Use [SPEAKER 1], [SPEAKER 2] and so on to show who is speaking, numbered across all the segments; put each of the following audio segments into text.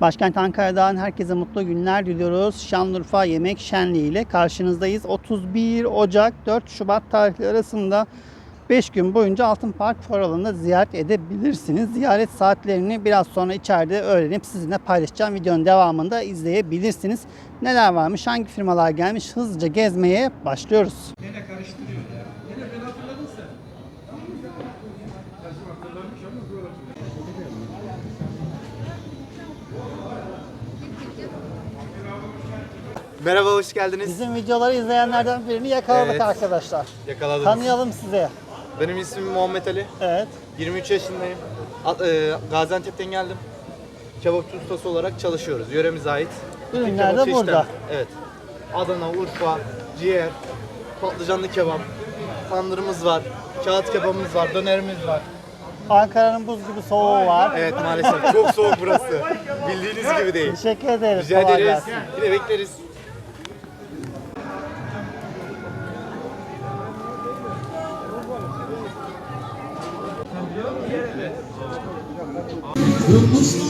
[SPEAKER 1] Başkent Ankara'dan herkese mutlu günler diliyoruz. Şanlıurfa Yemek Şenliği ile karşınızdayız. 31 Ocak 4 Şubat tarihleri arasında 5 gün boyunca Altın Park Fuar alanında ziyaret edebilirsiniz. Ziyaret saatlerini biraz sonra içeride öğrenip sizinle paylaşacağım. Videonun devamında izleyebilirsiniz. Neler varmış, hangi firmalar gelmiş hızlıca gezmeye başlıyoruz.
[SPEAKER 2] Gene karıştırıyor ya. Gene ben hatırladın sen. Yazım hatırlamış ama böyle hatırlıyor.
[SPEAKER 3] Merhaba, hoş geldiniz.
[SPEAKER 1] Bizim videoları izleyenlerden birini yakaladık
[SPEAKER 3] Evet.
[SPEAKER 1] arkadaşlar.
[SPEAKER 3] Yakaladınız.
[SPEAKER 1] Tanıyalım sizi.
[SPEAKER 3] Benim ismim Muhammed Ali.
[SPEAKER 1] Evet.
[SPEAKER 3] 23 yaşındayım. E, Gaziantep'ten geldim. Kebapçı ustası olarak çalışıyoruz. Yöremize ait. Bütün
[SPEAKER 1] Ürünler de burada.
[SPEAKER 3] çeşitleri. Evet. Adana, Urfa, ciğer, patlıcanlı kebap, tandırımız var, kağıt kebabımız var, dönerimiz var.
[SPEAKER 1] Ankara'nın buz gibi soğuğu var.
[SPEAKER 3] Evet maalesef çok soğuk burası. Bildiğiniz gibi değil.
[SPEAKER 1] Teşekkür ederiz.
[SPEAKER 3] Rica
[SPEAKER 1] Kolay
[SPEAKER 3] ederiz.
[SPEAKER 1] gelsin.
[SPEAKER 3] Yine bekleriz.
[SPEAKER 1] Maraş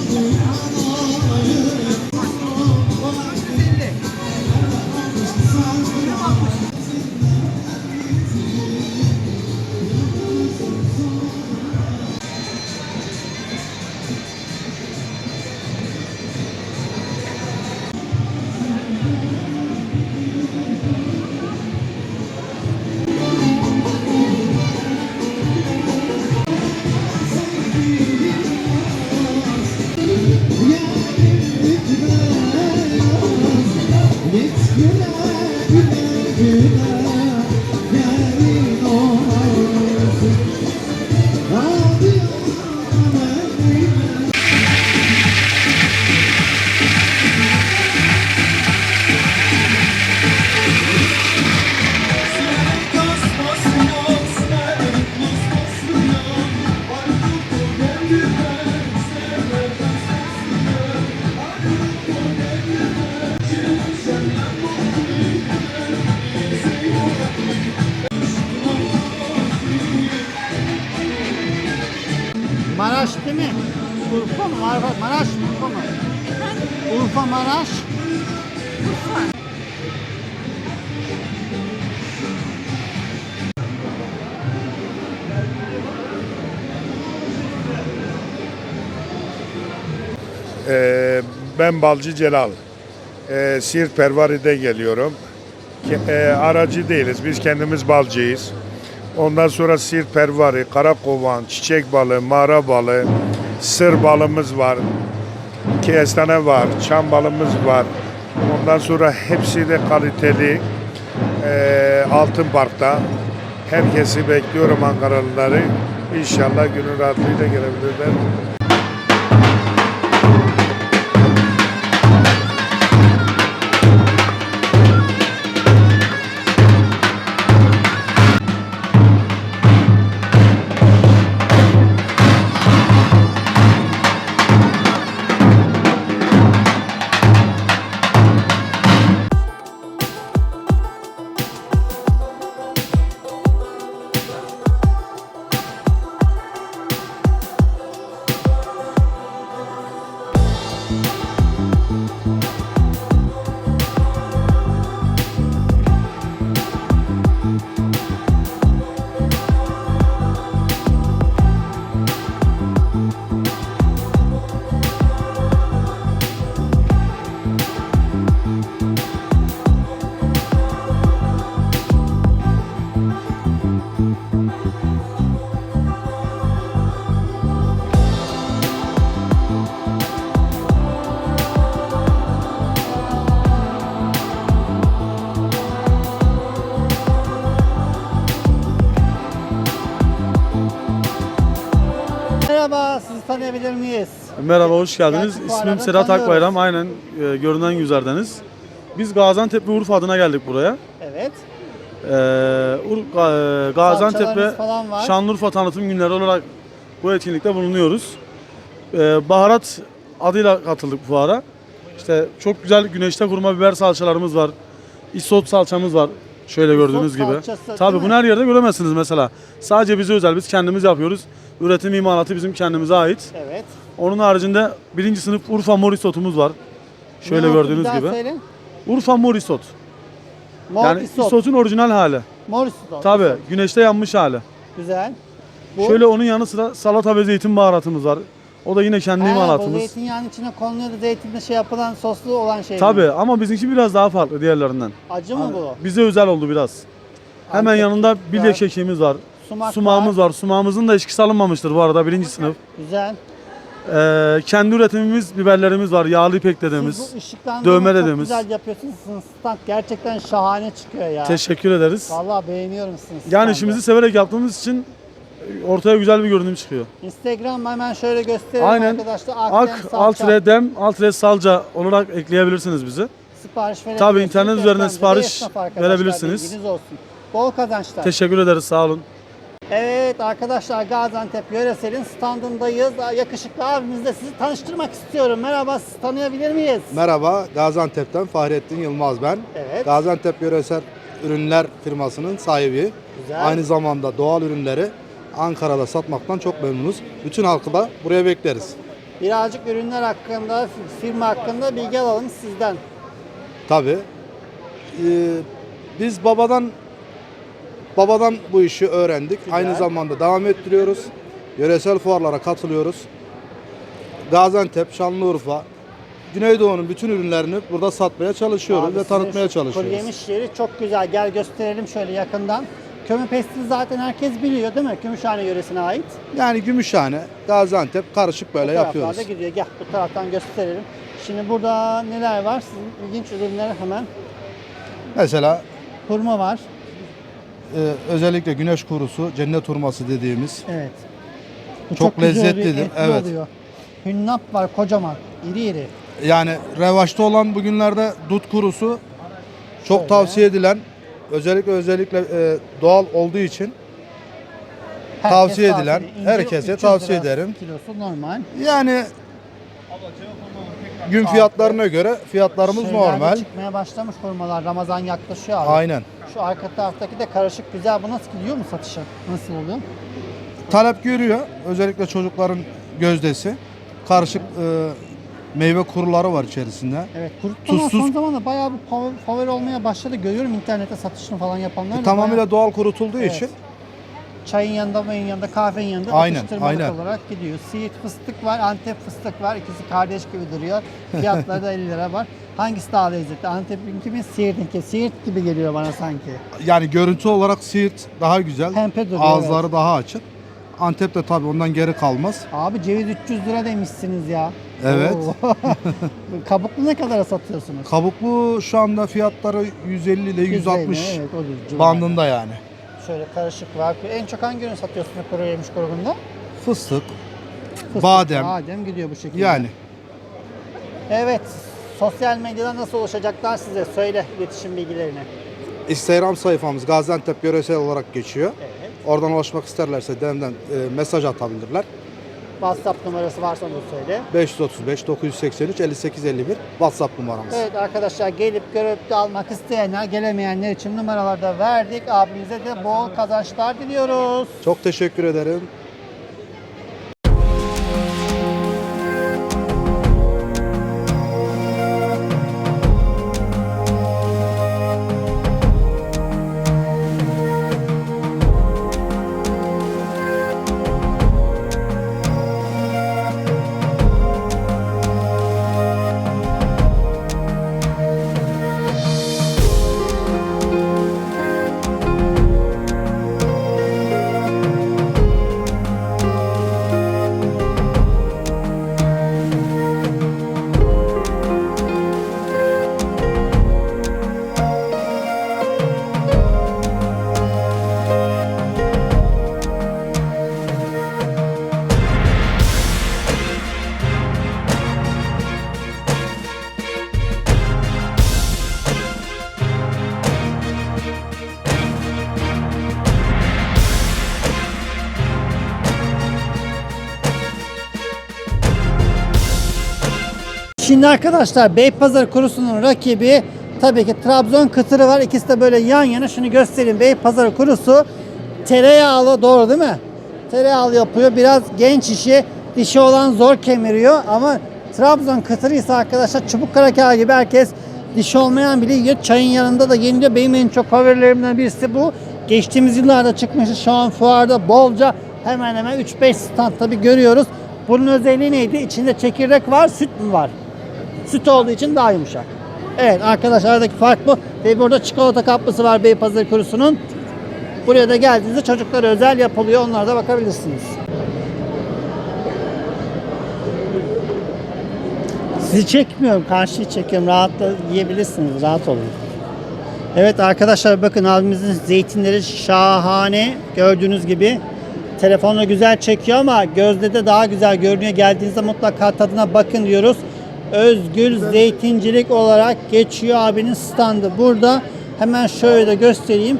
[SPEAKER 1] Urfa.
[SPEAKER 4] Ee, ben Balcı Celal. Ee, Siirt Pervari'den geliyorum. Ke- e, aracı değiliz. Biz kendimiz balcıyız. Ondan sonra Siirt Pervari, Karakovan, çiçek balığı, mağara balığı, sır balımız var. Kestane var, çam balımız var. Ondan sonra hepsi de kaliteli. Ee, Altın Park'ta. Herkesi bekliyorum Ankaralıları. İnşallah günün rahatlığıyla gelebilirler.
[SPEAKER 1] Merhaba, sizi tanıyabilir miyiz?
[SPEAKER 5] Merhaba, hoş geldiniz.
[SPEAKER 1] Gerçek
[SPEAKER 5] İsmim Sedat. Akbayram. Aynen e, görünen yüzlerdeniz. Biz Gaziantep ve Urfa adına geldik buraya.
[SPEAKER 1] Evet.
[SPEAKER 5] E, Ur, Ga- e, Gaziantep ve
[SPEAKER 1] Salçalarınız falan var.
[SPEAKER 5] Şanlıurfa tanıtım günleri olarak bu etkinlikte bulunuyoruz. E, baharat adıyla katıldık bu fuara. İşte çok güzel güneşte kurma biber salçalarımız var. Isot salçamız var. Şöyle gördüğünüz gibi.
[SPEAKER 1] salçası, değil
[SPEAKER 5] Tabii
[SPEAKER 1] mi?
[SPEAKER 5] bunu her yerde göremezsiniz mesela. Sadece bize özel. Biz kendimiz yapıyoruz. Üretim imalatı bizim kendimize ait.
[SPEAKER 1] Evet.
[SPEAKER 5] Onun haricinde birinci sınıf Urfa mor isotumuz var. Şöyle
[SPEAKER 1] Ne oldu? Bir
[SPEAKER 5] gördüğünüz
[SPEAKER 1] daha
[SPEAKER 5] gibi.
[SPEAKER 1] söyle.
[SPEAKER 5] Urfa mor isot.
[SPEAKER 1] Mor
[SPEAKER 5] yani
[SPEAKER 1] isot.
[SPEAKER 5] isotun orijinal hali.
[SPEAKER 1] Mor isot.
[SPEAKER 5] Tabi
[SPEAKER 1] isot.
[SPEAKER 5] güneşte yanmış hali.
[SPEAKER 1] Güzel. Bu-
[SPEAKER 5] Şöyle onun yanı sıra salata ve zeytin baharatımız var. O da yine kendi
[SPEAKER 1] Ha, Bu
[SPEAKER 5] imalatımız.
[SPEAKER 1] zeytinyağının içine konuluyor da zeytinle şey yapılan soslu olan şey mi?
[SPEAKER 5] Tabi ama bizimki biraz daha farklı diğerlerinden.
[SPEAKER 1] Acı mı bu?
[SPEAKER 5] Bize özel oldu biraz. Hemen
[SPEAKER 1] Antep
[SPEAKER 5] yanında
[SPEAKER 1] var.
[SPEAKER 5] bilye kekiğimiz var.
[SPEAKER 1] Sumak
[SPEAKER 5] Sumağımız var. Sumağımızın da eşkisi alınmamıştır bu arada birinci sınıf.
[SPEAKER 1] Güzel.
[SPEAKER 5] Ee, kendi üretimimiz biberlerimiz var. Yağlı ipek
[SPEAKER 1] Siz
[SPEAKER 5] dediğimiz.
[SPEAKER 1] bu
[SPEAKER 5] dövme
[SPEAKER 1] çok
[SPEAKER 5] dediğimiz.
[SPEAKER 1] güzel yapıyorsunuz. Sizin stand gerçekten şahane çıkıyor ya.
[SPEAKER 5] Teşekkür ederiz.
[SPEAKER 1] Vallahi beğeniyorum sizin
[SPEAKER 5] Yani
[SPEAKER 1] standı.
[SPEAKER 5] işimizi severek yaptığımız için ortaya güzel bir görünüm çıkıyor.
[SPEAKER 1] Instagram hemen şöyle gösterelim
[SPEAKER 5] Aynen.
[SPEAKER 1] arkadaşlar.
[SPEAKER 5] Ak,
[SPEAKER 1] Akdem salça.
[SPEAKER 5] altre, dem, altre, salca olarak ekleyebilirsiniz bizi.
[SPEAKER 1] Sipariş verebilirsiniz.
[SPEAKER 5] Tabii, internet üzerinden
[SPEAKER 1] Efendim,
[SPEAKER 5] sipariş
[SPEAKER 1] esnaf arkadaşlar,
[SPEAKER 5] verebilirsiniz.
[SPEAKER 1] bilginiz olsun. Bol kazançlar.
[SPEAKER 5] Teşekkür ederiz. Sağ olun.
[SPEAKER 1] Evet arkadaşlar Gaziantep Yöresel'in standındayız. Yakışıklı abimizle sizi tanıştırmak istiyorum. Merhaba sizi tanıyabilir miyiz?
[SPEAKER 6] Merhaba, Gaziantep'ten Fahrettin Yılmaz ben.
[SPEAKER 1] Evet.
[SPEAKER 6] Gaziantep Yöresel Ürünler firmasının sahibi.
[SPEAKER 1] Güzel.
[SPEAKER 6] Aynı zamanda doğal ürünleri Ankara'da satmaktan çok memnunuz. Bütün halkı da buraya bekleriz.
[SPEAKER 1] Birazcık ürünler hakkında, firma hakkında bilgi alalım sizden.
[SPEAKER 6] Tabii. Ee, biz babadan babadan bu işi öğrendik.
[SPEAKER 1] Güzel.
[SPEAKER 6] Aynı zamanda devam ettiriyoruz. Yöresel fuarlara katılıyoruz. Gaziantep, Şanlıurfa, Güneydoğu'nun bütün ürünlerini burada satmaya çalışıyoruz
[SPEAKER 1] Abi
[SPEAKER 6] ve tanıtmaya çalışıyoruz.
[SPEAKER 1] Yemiş yeri çok güzel. Gel gösterelim şöyle yakından. Kömür zaten herkes biliyor değil mi? Gümüşhane yöresine ait.
[SPEAKER 6] Yani Gümüşhane, Gaziantep karışık böyle
[SPEAKER 1] bu
[SPEAKER 6] yapıyoruz.
[SPEAKER 1] gidiyor. Gel bu taraftan gösterelim. Şimdi burada neler var? Sizin ilginç ürünler hemen.
[SPEAKER 6] Mesela
[SPEAKER 1] Hurma var.
[SPEAKER 6] E, özellikle güneş kurusu, cennet hurması dediğimiz.
[SPEAKER 1] Evet. Bu
[SPEAKER 6] Çok
[SPEAKER 1] güzel
[SPEAKER 6] lezzetlidir, evet.
[SPEAKER 1] Oluyor. Hünnap var kocaman. iri iri.
[SPEAKER 6] Yani revaçta olan bugünlerde dut kurusu çok
[SPEAKER 1] Şöyle.
[SPEAKER 6] tavsiye edilen özellikle özellikle e, doğal olduğu için
[SPEAKER 1] Herkes
[SPEAKER 6] Tavsiye edilen, herkese
[SPEAKER 1] 300
[SPEAKER 6] tavsiye ederim.
[SPEAKER 1] Kilosu normal.
[SPEAKER 6] yani gün fiyatlarına göre fiyatlarımız
[SPEAKER 1] Şeyler de
[SPEAKER 6] normal.
[SPEAKER 1] çıkmaya başlamış hurmalar. Ramazan yaklaşıyor abi.
[SPEAKER 6] Aynen.
[SPEAKER 1] Şu arka taraftaki de karışık güzel. Bu nasıl gidiyor mu satışa? Nasıl oluyor?
[SPEAKER 6] Talep görüyor. Özellikle çocukların gözdesi. Karışık e, meyve kuruları var içerisinde.
[SPEAKER 1] Evet. Kurutmalar
[SPEAKER 6] Tuzsuz-
[SPEAKER 1] son zamanlarda bayağı bir fav- favori olmaya başladı. Görüyorum internette satışını falan yapanlar. da bayağı-
[SPEAKER 6] Tamamıyla doğal kurutulduğu
[SPEAKER 1] Evet.
[SPEAKER 6] için
[SPEAKER 1] Çayın yanında, mayın yanında, kahvenin yanında
[SPEAKER 6] Aynen,
[SPEAKER 1] atıştırmalık
[SPEAKER 6] aynen.
[SPEAKER 1] olarak gidiyor. Siirt fıstık var, Antep fıstık var. İkisi kardeş gibi duruyor. Fiyatları da 50 lira var. Hangisi daha lezzetli? Antep'inki mi, Siirt'inki? Siirt gibi geliyor bana sanki.
[SPEAKER 6] yani görüntü olarak Siirt daha güzel.
[SPEAKER 1] Pempe duruyor,
[SPEAKER 6] Ağızları
[SPEAKER 1] evet.
[SPEAKER 6] daha açık. Antep de tabii ondan geri kalmaz.
[SPEAKER 1] Abi ceviz 300 lira demişsiniz ya.
[SPEAKER 6] Evet.
[SPEAKER 1] Kabuklu ne kadara satıyorsunuz?
[SPEAKER 6] Kabuklu şu anda fiyatları 150 ile 160
[SPEAKER 1] 150, Evet, o
[SPEAKER 6] bandında yani.
[SPEAKER 1] Şöyle karışık var. En çok hangi ürün satıyorsunuz kuru yemiş grubunda?
[SPEAKER 6] Fıstık,
[SPEAKER 1] Fıstık,
[SPEAKER 6] Badem.
[SPEAKER 1] Badem gidiyor bu şekilde.
[SPEAKER 6] yani
[SPEAKER 1] Evet. Sosyal medyadan nasıl ulaşacaklar size? Söyle iletişim bilgilerini.
[SPEAKER 6] Instagram sayfamız Gaziantep yöresel olarak geçiyor.
[SPEAKER 1] Evet.
[SPEAKER 6] Oradan ulaşmak isterlerse demden e, mesaj atabilirler.
[SPEAKER 1] WhatsApp numarası varsa onu söyle.
[SPEAKER 6] 535 983 58 51 WhatsApp numaramız.
[SPEAKER 1] Evet arkadaşlar gelip görüp de almak isteyenler, gelemeyenler için numaraları da verdik. Abimize de bol kazançlar diliyoruz.
[SPEAKER 6] Çok teşekkür ederim.
[SPEAKER 1] Şimdi arkadaşlar Beypazarı kurusunun rakibi tabii ki Trabzon kıtırı var. İkisi de böyle yan yana. Şunu göstereyim. Beypazarı kurusu tereyağlı doğru değil mi? Tereyağlı yapıyor. Biraz genç işi. Dişi olan zor kemiriyor ama Trabzon kıtırı ise arkadaşlar çubuk kraker gibi herkes dişi olmayan bile yiyor. Çayın yanında da yeniliyor. Benim en çok favorilerimden birisi bu. Geçtiğimiz yıllarda çıkmıştı. Şu an fuarda bolca hemen hemen 3-5 stand tabi görüyoruz. Bunun özelliği neydi? İçinde çekirdek var, süt mü var? Süt olduğu için daha yumuşak. Evet arkadaşlar aradaki fark bu. Ve burada çikolata kaplısı var Beypazarı kurusunun. Buraya da geldiğinizde çocuklara özel yapılıyor. Onlara da bakabilirsiniz. Sizi çekmiyorum. Karşıyı çekiyorum. Rahatla yiyebilirsiniz. Rahat olun. Evet arkadaşlar bakın abimizin zeytinleri şahane. Gördüğünüz gibi. Telefonla güzel çekiyor ama gözde de daha güzel görünüyor. Geldiğinizde mutlaka tadına bakın diyoruz. Özgür Zeytincilik olarak geçiyor abinin standı. Burada hemen şöyle de göstereyim.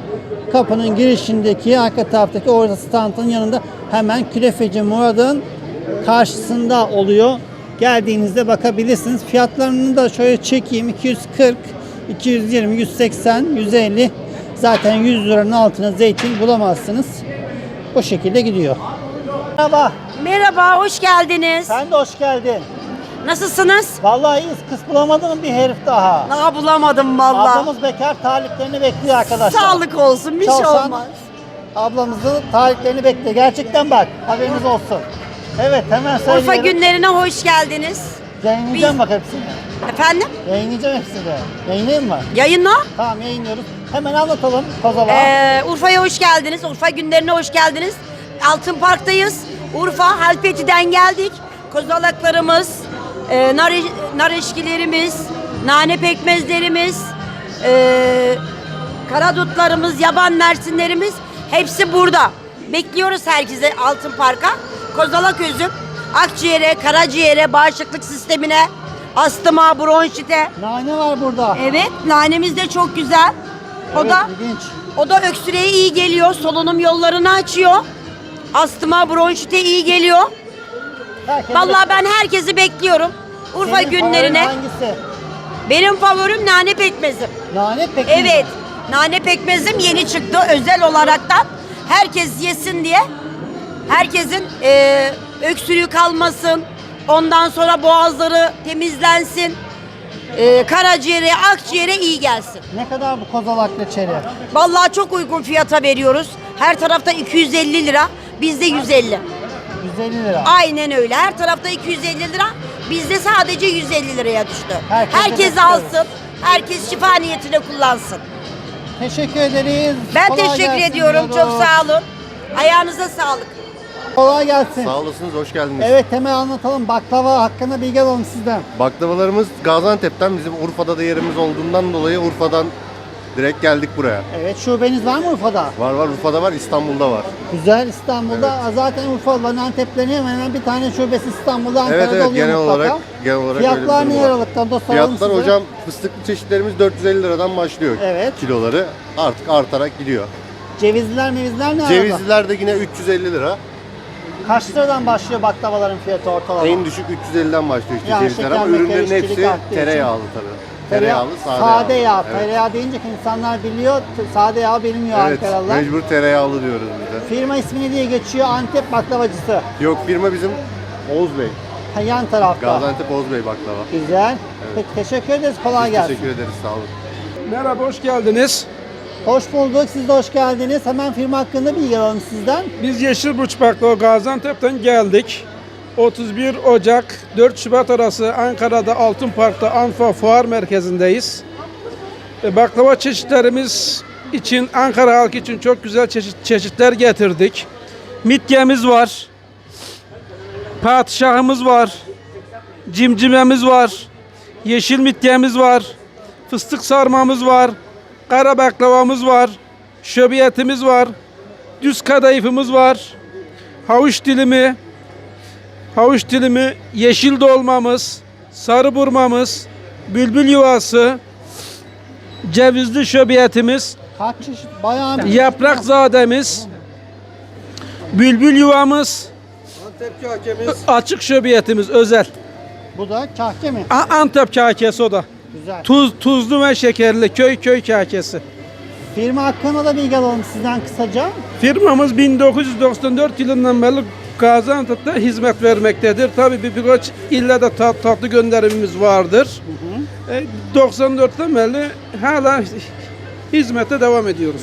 [SPEAKER 1] Kapının girişindeki arka taraftaki orada standın yanında hemen Künefeci Murad'ın karşısında oluyor. Geldiğinizde bakabilirsiniz. Fiyatlarını da şöyle çekeyim. 240, 220, 180, 150. Zaten 100 liranın altına zeytin bulamazsınız. Bu şekilde gidiyor. Merhaba.
[SPEAKER 7] Merhaba, hoş geldiniz.
[SPEAKER 1] Sen de hoş geldin.
[SPEAKER 7] Nasılsınız?
[SPEAKER 1] Vallahi iyiyiz. Kız bulamadın bir herif daha?
[SPEAKER 7] Daha bulamadım valla.
[SPEAKER 1] Ablamız bekar taliplerini bekliyor arkadaşlar.
[SPEAKER 7] Sağlık olsun, bir şey
[SPEAKER 1] Çalışan
[SPEAKER 7] olmaz.
[SPEAKER 1] Ablamızın taliplerini bekliyor. Gerçekten bak. Haberiniz olsun. Evet hemen söylüyorum.
[SPEAKER 7] Urfa günlerine hoş geldiniz.
[SPEAKER 1] Yayınlayacağım
[SPEAKER 7] Biz-
[SPEAKER 1] bak hepsini.
[SPEAKER 7] Efendim?
[SPEAKER 1] Yayınlayacağım hepsini de. Yayınlayayım mı?
[SPEAKER 7] Yayınla.
[SPEAKER 1] Tamam yayınlıyoruz. Hemen anlatalım Kozova.
[SPEAKER 7] Ee, Urfa'ya hoş geldiniz. Urfa günlerine hoş geldiniz. Altın Park'tayız. Urfa Halpeti'den geldik. Kozalaklarımız, e, nar, nar eşkilerimiz, nane pekmezlerimiz, e, karadutlarımız, yaban mersinlerimiz hepsi burada. Bekliyoruz herkese Altın Park'a. Kozalak üzüm, akciğere, karaciğere, bağışıklık sistemine, astıma, bronşite.
[SPEAKER 1] Nane var burada.
[SPEAKER 7] Evet, nanemiz de çok güzel. O
[SPEAKER 1] Evet,
[SPEAKER 7] da
[SPEAKER 1] ilginç.
[SPEAKER 7] o da öksürüğe iyi geliyor, solunum yollarını açıyor. Astıma, bronşite iyi geliyor.
[SPEAKER 1] Herkes
[SPEAKER 7] Vallahi ben herkesi bekliyorum. Urfa
[SPEAKER 1] Senin
[SPEAKER 7] günlerine.
[SPEAKER 1] favorin Hangisi?
[SPEAKER 7] Benim favorim nane pekmezim.
[SPEAKER 1] Nane peki.
[SPEAKER 7] Evet, nane pekmezim yeni çıktı özel olaraktan. Herkes yesin diye. Herkesin eee öksürüğü kalmasın. Ondan sonra boğazları temizlensin. Eee karaciğere, akciğere iyi gelsin.
[SPEAKER 1] Ne kadar bu kozalak reçeli?
[SPEAKER 7] Vallahi çok uygun fiyata veriyoruz. Her tarafta 250 lira, bizde 150.
[SPEAKER 1] 150 lira.
[SPEAKER 7] Aynen öyle. Her tarafta 250 lira, bizde sadece 150 liraya düştü.
[SPEAKER 1] Herkese
[SPEAKER 7] Herkes
[SPEAKER 1] bekliyoruz.
[SPEAKER 7] alsın, herkes şifa niyetine kullansın.
[SPEAKER 1] Teşekkür ederiz.
[SPEAKER 7] Ben
[SPEAKER 1] Kolay
[SPEAKER 7] teşekkür
[SPEAKER 1] gelsin
[SPEAKER 7] ediyorum.
[SPEAKER 1] diyoruz.
[SPEAKER 7] Çok sağ olun. Ayağınıza sağlık.
[SPEAKER 1] Kolay gelsin.
[SPEAKER 4] Sağ olasınız, hoş geldiniz.
[SPEAKER 1] Evet hemen anlatalım. Baklava hakkında bilgi alalım sizden.
[SPEAKER 4] Baklavalarımız Gaziantep'ten, bizim Urfa'da da yerimiz olduğundan dolayı Urfa'dan direkt geldik buraya.
[SPEAKER 1] Evet şubeniz var mı Urfa'da?
[SPEAKER 4] Var var, Urfa'da var, İstanbul'da var.
[SPEAKER 1] Güzel İstanbul'da zaten Urfalıların Anteplerin hemen hemen bir tane şubesi İstanbul'da Ankara'da
[SPEAKER 4] evet evet,
[SPEAKER 1] oluyor
[SPEAKER 4] genel
[SPEAKER 1] mutlaka.
[SPEAKER 4] olarak genel olarak öyle bir
[SPEAKER 1] Fiyatlar
[SPEAKER 4] durum
[SPEAKER 1] ne
[SPEAKER 4] var.
[SPEAKER 1] aralıktan soralım
[SPEAKER 4] Fiyatlar hocam fıstıklı çeşitlerimiz 450 liradan başlıyor
[SPEAKER 1] Evet.
[SPEAKER 4] kiloları. Artık artarak gidiyor.
[SPEAKER 1] Cevizliler mevizler ne arada?
[SPEAKER 4] Cevizliler de yine 350 lira.
[SPEAKER 1] Kaç liradan başlıyor baklavaların fiyatı ortalama?
[SPEAKER 4] En düşük 350'den başlıyor işte
[SPEAKER 1] Yani
[SPEAKER 4] cevizler
[SPEAKER 1] şeker,
[SPEAKER 4] ama ürünlerin
[SPEAKER 1] işçilik
[SPEAKER 4] hepsi
[SPEAKER 1] arttığı için.
[SPEAKER 4] tereyağlı tabii. Tereyağlı, sade,
[SPEAKER 1] sade yağ.
[SPEAKER 4] Evet.
[SPEAKER 1] Tereyağı deyince insanlar biliyor, sade yağ bilmiyor
[SPEAKER 4] Evet,
[SPEAKER 1] Ankaralılar.
[SPEAKER 4] mecbur tereyağlı diyoruz biz de.
[SPEAKER 1] Firma ismi ne diye geçiyor? Antep baklavacısı.
[SPEAKER 4] Yok firma bizim Oğuz Bey.
[SPEAKER 1] Ha, yan tarafta.
[SPEAKER 4] Gaziantep Oğuz Bey baklava.
[SPEAKER 1] Güzel. Peki teşekkür ederiz. Kolay
[SPEAKER 4] Biz
[SPEAKER 1] gelsin.
[SPEAKER 4] teşekkür ederiz, sağ olun.
[SPEAKER 8] Merhaba, hoş geldiniz.
[SPEAKER 1] Hoş bulduk. Siz de hoş geldiniz. Hemen firma hakkında bilgi alalım sizden.
[SPEAKER 8] Biz Yeşilburç Baklava Gaziantep'ten geldik. 31 Ocak 4 Şubat arası Ankara'da Altın Park'ta Anfa Fuar Merkezi'ndeyiz. E, Baklava çeşitlerimiz için Ankara halkı için çok güzel çeşit, çeşitler getirdik. Mityemiz var. Padişahımız var. Cimcimemiz var. Yeşil mityemiz var. Fıstık sarmamız var. Kara baklavamız var. Şöbiyetimiz var. Düz kadayıfımız var. Havuç dilimi. Havuç dilimi, yeşil dolmamız, sarı burmamız, bülbül yuvası, cevizli şöbiyetimiz,
[SPEAKER 1] Kaç çeşit? Bayağı bir
[SPEAKER 8] yaprak zademiz, bülbül yuvamız, açık şöbiyetimiz özel.
[SPEAKER 1] Bu da kahke mi?
[SPEAKER 8] A- Antep kakesi o da.
[SPEAKER 1] Güzel.
[SPEAKER 8] Tuz, tuzlu ve şekerli köy köy kakesi.
[SPEAKER 1] Firma hakkında da bilgi alalım sizden kısaca.
[SPEAKER 8] Firmamız 1994 yılından beri Gaziantep'te hizmet vermektedir. Tabii bir birkaç ille de tat, tatlı gönderimimiz vardır. E, 94'ten beri hala hizmete devam ediyoruz.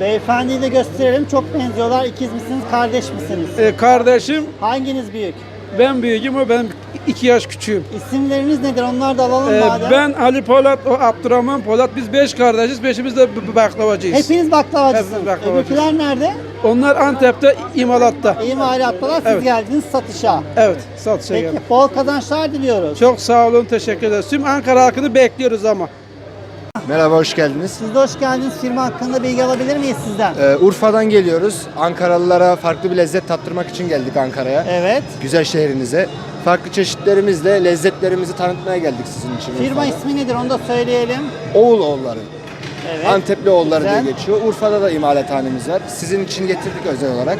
[SPEAKER 1] Beyefendiyi de gösterelim. Çok benziyorlar. İkiz misiniz, kardeş misiniz?
[SPEAKER 8] E, kardeşim
[SPEAKER 1] Hanginiz büyük?
[SPEAKER 8] ben büyüğüm o ben iki yaş küçüğüm.
[SPEAKER 1] İsimleriniz nedir? Onları da alalım
[SPEAKER 8] E,
[SPEAKER 1] madem.
[SPEAKER 8] ben Ali Polat, o Abdurrahman Polat. Biz beş kardeşiz. Beşimiz de baklavacıyız.
[SPEAKER 1] Hepiniz baklavacısınız.
[SPEAKER 8] Hepimiz baklavacıyız.
[SPEAKER 1] Öbürküler nerede?
[SPEAKER 8] Onlar Antep'te, imalatta.
[SPEAKER 1] İmalatlılar. Siz
[SPEAKER 8] Evet.
[SPEAKER 1] geldiniz satışa.
[SPEAKER 8] Evet, satışa
[SPEAKER 1] Peki
[SPEAKER 8] geldim.
[SPEAKER 1] bol kazançlar diliyoruz.
[SPEAKER 8] Çok sağ olun, teşekkür ederiz. Tüm Ankara halkını bekliyoruz ama.
[SPEAKER 9] Merhaba, hoş geldiniz.
[SPEAKER 1] Siz de hoş geldiniz. Firma hakkında bilgi alabilir miyiz sizden?
[SPEAKER 9] Ee, Urfa'dan geliyoruz. Ankaralılara farklı bir lezzet tattırmak için geldik Ankara'ya.
[SPEAKER 1] Evet.
[SPEAKER 9] Güzel şehrinize. Farklı çeşitlerimizle lezzetlerimizi tanıtmaya geldik sizin için.
[SPEAKER 1] Firma
[SPEAKER 9] Urfa'da.
[SPEAKER 1] ismi nedir? Onu da söyleyelim.
[SPEAKER 9] Oğuloğulları.
[SPEAKER 1] Evet.
[SPEAKER 9] Antepli oğulları
[SPEAKER 1] Güzel.
[SPEAKER 9] diye geçiyor. Urfa'da da imalathanemiz var. Sizin için getirdik özel olarak.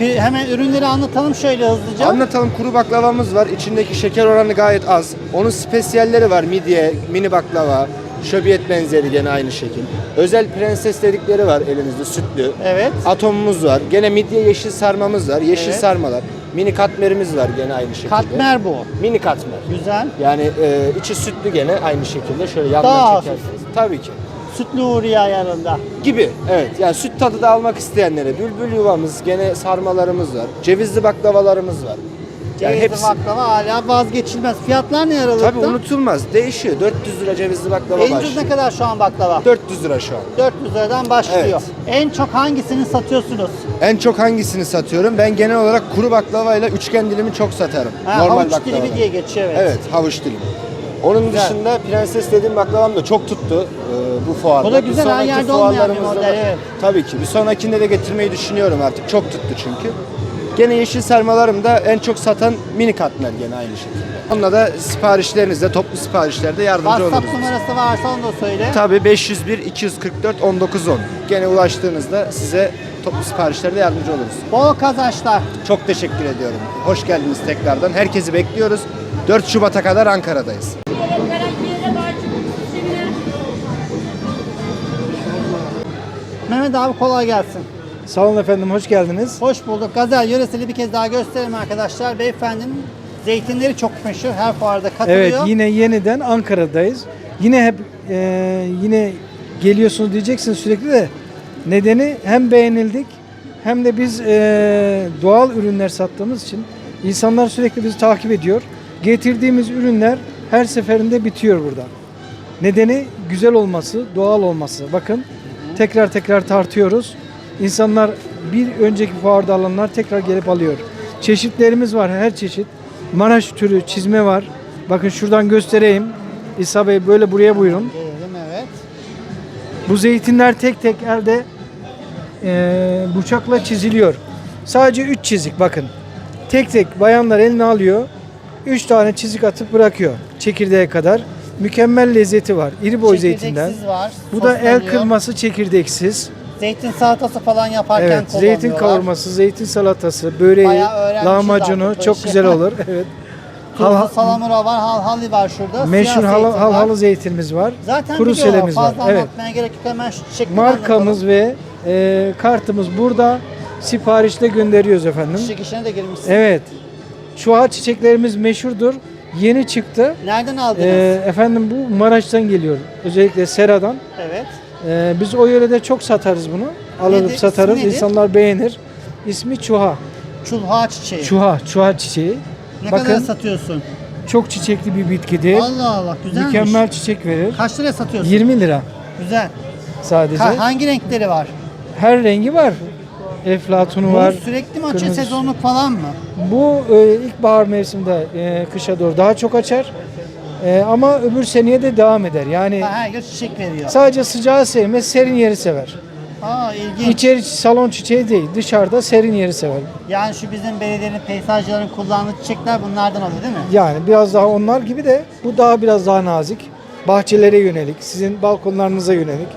[SPEAKER 1] Fi- hemen ürünleri anlatalım şöyle hızlıca.
[SPEAKER 9] Anlatalım kuru baklavamız var. İçindeki şeker oranı gayet az. Onun spesiyalleri var. Midye, mini baklava, şöbiyet benzeri gene aynı şekil. Özel prenses dedikleri var elimizde sütlü.
[SPEAKER 1] Evet.
[SPEAKER 9] Atomumuz var. Gene midye yeşil sarmamız var. Yeşil
[SPEAKER 1] Evet.
[SPEAKER 9] sarmalar. Mini katmerimiz var gene aynı şekilde.
[SPEAKER 1] Katmer bu.
[SPEAKER 9] Mini katmer.
[SPEAKER 1] Güzel.
[SPEAKER 9] Yani e, içi sütlü gene aynı şekilde şöyle yandan
[SPEAKER 1] Daha
[SPEAKER 9] çekersiniz. Tabii ki.
[SPEAKER 1] Sütlü Uğurya yanında.
[SPEAKER 9] Gibi. Evet. Yani süt tadı da almak isteyenlere bülbül yuvamız, gene sarmalarımız var. Cevizli baklavalarımız var. Yani
[SPEAKER 1] Cevizli
[SPEAKER 9] hepsi
[SPEAKER 1] baklava hala vazgeçilmez. Fiyatlar ne aralıkta?
[SPEAKER 9] Tabii unutulmaz. Değişiyor. 400 lira cevizli baklava
[SPEAKER 1] En ucuz
[SPEAKER 9] başlıyor.
[SPEAKER 1] ne kadar şu an baklava?
[SPEAKER 9] 400 lira şu an.
[SPEAKER 1] 400 liradan başlıyor.
[SPEAKER 9] Evet.
[SPEAKER 1] En çok hangisini satıyorsunuz?
[SPEAKER 9] En çok hangisini satıyorum? Ben genel olarak kuru baklavayla üçgen dilimi çok satarım.
[SPEAKER 1] Ha,
[SPEAKER 9] Normal
[SPEAKER 1] havuç
[SPEAKER 9] baklavadan.
[SPEAKER 1] dilimi diye geçiyor evet.
[SPEAKER 9] Evet, havuç dilimi. Onun
[SPEAKER 1] Güzel.
[SPEAKER 9] dışında prenses dediğim baklavam da çok tuttu e, bu fuarda.
[SPEAKER 1] Bu da güzel,
[SPEAKER 9] Bir
[SPEAKER 1] her yerde olmayan bir
[SPEAKER 9] fuarlarımızda
[SPEAKER 1] model,
[SPEAKER 9] da-
[SPEAKER 1] evet.
[SPEAKER 9] Tabii ki. Bir sonrakinde de getirmeyi düşünüyorum artık. Çok tuttu çünkü. Gene yeşil sarmalarım da en çok satan mini katmer gene aynı şekilde. Onunla da siparişlerinizde, toplu siparişlerde yardımcı
[SPEAKER 1] WhatsApp
[SPEAKER 9] oluruz.
[SPEAKER 1] numarası varsa onu da söyle.
[SPEAKER 9] Tabii 501 244 1910. Gene ulaştığınızda size toplu siparişlerde yardımcı oluruz.
[SPEAKER 1] Bol kazançlar.
[SPEAKER 9] Çok teşekkür ediyorum. Hoş geldiniz tekrardan. Herkesi bekliyoruz. 4 Şubat'a kadar Ankara'dayız.
[SPEAKER 1] Mehmet abi kolay gelsin.
[SPEAKER 10] Sağ olun efendim, hoş geldiniz.
[SPEAKER 1] Hoş bulduk. Gazel yöreseli bir kez daha gösterelim arkadaşlar. Beyefendinin zeytinleri çok meşhur. Her fuarda katılıyor.
[SPEAKER 10] Evet, yine yeniden Ankara'dayız. Yine hep e, yine geliyorsunuz diyeceksiniz sürekli de nedeni hem beğenildik hem de biz e, doğal ürünler sattığımız için insanlar sürekli bizi takip ediyor. Getirdiğimiz ürünler her seferinde bitiyor burada. Nedeni güzel olması, doğal olması. Bakın tekrar tekrar tartıyoruz. İnsanlar bir önceki fuarda alanlar tekrar gelip alıyor. Çeşitlerimiz var her çeşit. Maraş türü çizme var. Bakın şuradan göstereyim. İsa Bey böyle buraya buyurun.
[SPEAKER 1] Gelelim evet.
[SPEAKER 10] Bu zeytinler tek tek elde eee, bıçakla çiziliyor. Sadece 3 çizik bakın. Tek tek bayanlar eline alıyor. 3 tane çizik atıp bırakıyor çekirdeğe kadar. Mükemmel lezzeti var. İri boy zeytinden.
[SPEAKER 1] Var.
[SPEAKER 10] Bu da el
[SPEAKER 1] soslanıyor.
[SPEAKER 10] kırması çekirdeksiz.
[SPEAKER 1] Zeytin salatası falan yaparken
[SPEAKER 10] Evet, zeytin
[SPEAKER 1] kullanıyorlar.
[SPEAKER 10] kavurması, zeytin salatası, böreği,
[SPEAKER 1] Bayağı öğrenmişiz
[SPEAKER 10] lahmacunu
[SPEAKER 1] artık bu
[SPEAKER 10] çok
[SPEAKER 1] işi.
[SPEAKER 10] güzel olur. Evet. Hal-
[SPEAKER 1] salamura var, hal hali var şurada.
[SPEAKER 10] meşhur
[SPEAKER 1] siyah zeytin
[SPEAKER 10] hal
[SPEAKER 1] var.
[SPEAKER 10] halı zeytinimiz var.
[SPEAKER 1] Zaten
[SPEAKER 10] kuru
[SPEAKER 1] biliyorlar,
[SPEAKER 10] selemiz var.
[SPEAKER 1] fazla
[SPEAKER 10] Evet.
[SPEAKER 1] anlatmaya gerek yok hemen şu şeklini
[SPEAKER 10] Markamız ve e, kartımız burada. Siparişle gönderiyoruz efendim.
[SPEAKER 1] Çiçek işine de girmişsin.
[SPEAKER 10] Evet. Çuha çiçeklerimiz meşhurdur. Yeni çıktı.
[SPEAKER 1] Nereden aldınız?
[SPEAKER 10] E, efendim bu Maraş'tan geliyor. Özellikle Sera'dan.
[SPEAKER 1] evet.
[SPEAKER 10] E, biz o yörede çok satarız bunu. Alınıp
[SPEAKER 1] Nedir?
[SPEAKER 10] satarız.
[SPEAKER 1] İsmi nedir?
[SPEAKER 10] İnsanlar beğenir. İsmi çuha.
[SPEAKER 1] Çulha çiçeği.
[SPEAKER 10] Çuha, çuha çiçeği.
[SPEAKER 1] ne kadar
[SPEAKER 10] Bakın
[SPEAKER 1] satıyorsun?
[SPEAKER 10] çok çiçekli bir bitkidir.
[SPEAKER 1] Allah Allah güzelmiş.
[SPEAKER 10] Mükemmel çiçek verir.
[SPEAKER 1] Kaç liraya satıyorsun?
[SPEAKER 10] 20 lira
[SPEAKER 1] Güzel.
[SPEAKER 10] sadece.
[SPEAKER 1] Ha, hangi renkleri var?
[SPEAKER 10] Her rengi var. Eflatunu var.
[SPEAKER 1] Bu sürekli mi açıyor
[SPEAKER 10] kırmızı-
[SPEAKER 1] sezonluk falan mı?
[SPEAKER 10] Bu e, ilkbahar mevsiminde e, kışa doğru daha çok açar. E, ama öbür seneye de devam eder. Yani
[SPEAKER 1] Ha, her gün çiçek veriyor.
[SPEAKER 10] sadece sıcağı sevmez, serin yeri sever.
[SPEAKER 1] Aa ilginç.
[SPEAKER 10] İçeri salon çiçeği değil, dışarıda serin yeri sever.
[SPEAKER 1] Yani şu bizim belediyenin peyzajcıların kullandığı çiçekler bunlardan oluyor değil mi?
[SPEAKER 10] Yani biraz daha onlar gibi de bu daha biraz daha nazik. Bahçelere yönelik, sizin balkonlarınıza yönelik.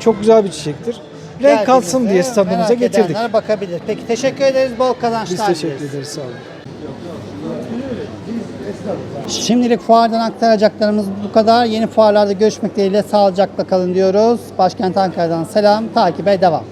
[SPEAKER 10] Çok güzel bir çiçektir. Renk kalsın diye standımıza getirdik.
[SPEAKER 1] bakabilir. Peki teşekkür ederiz. Bol kazançlar
[SPEAKER 10] Biz teşekkür
[SPEAKER 1] dileriz.
[SPEAKER 10] ederiz. Sağ olun.
[SPEAKER 1] Şimdilik fuardan aktaracaklarımız bu kadar. Yeni fuarlarda görüşmek dileğiyle sağlıcakla kalın diyoruz. Başkent Ankara'dan selam. Takibe devam.